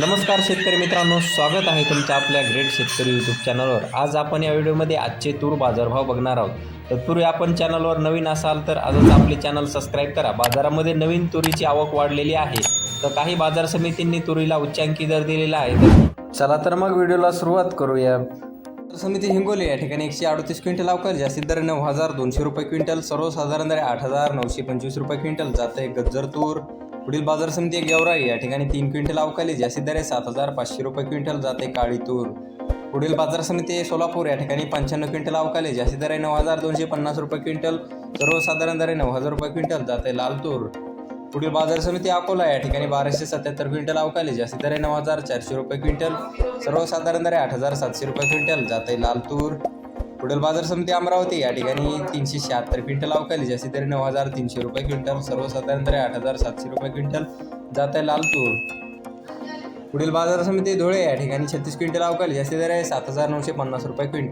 नमस्कार शेतकरी मित्रांनो स्वागत आहे तुमचं आपल्या ग्रेट शेतकरी यूट्यूब चॅनलवर आज आपण या व्हिडिओमध्ये आजचे तूर बाजारभाव बघणार आहोत. तत्पूर्वी आपण चॅनलवर नवीन असाल तर आजच आपले चॅनल सबस्क्राईब करा. बाजारामध्ये नवीन तुरीची आवक वाढलेली आहे. तर काही बाजार समितींनी तुरीला उच्चांकी दर दिलेला आहे. तर चला तर मग व्हिडिओला सुरुवात करूया. समिती हिंगोली या ठिकाणी एकशे अडतीस क्विंटल अवकार जास्तीत दर नऊ हजार दोनशे रुपये क्विंटल सर्वसाधारण दर आठ हजार नऊशे पंचवीस रुपये क्विंटल. जाते गज्जर तूर. पुढील बाजार समिती एक गेवराई या ठिकाणी तीन क्विंटल अवकाली जास्तीत दर आहे सात हजार पाचशे रुपये क्विंटल जाते काळी तूर. पुढील बाजार समिती आहे सोलापूर. या ठिकाणी पंच्याण्णव क्विंटल अवकाली जास्तीत दर आहे नऊ हजार दोनशे पन्नास रुपये क्विंटल. सर्वसाधारण दर आहे नऊ हजार रुपये क्विंटल जाते लाल तूर. पुढील बाजार समिती अकोला या ठिकाणी बाराशे सत्याहत्तर क्विंटल अवकाली जास्तीत दर आहे नऊ हजार चारशे रुपये क्विंटल. सर्वसाधारण दर आहे आठ हजार सातशे रुपये क्विंटल जाते लाल तूर. पुढील बाजार समिती अमरावती या ठिकाणी तीनशे शहात्तर क्विंटल अवकाली जास्तीत तरी नऊ हजार तीनशे रुपये क्विंटल सर्वसाधारण दर आठ हजार सातशे रुपये क्विंटल जात आहे लाल तूर. पुढील बाजार समिती धुळे या ठिकाणी छत्तीस क्विंटल अवकाली जास्तीत दर आहे सात हजार नऊशे पन्नास रुपये क्विंटल.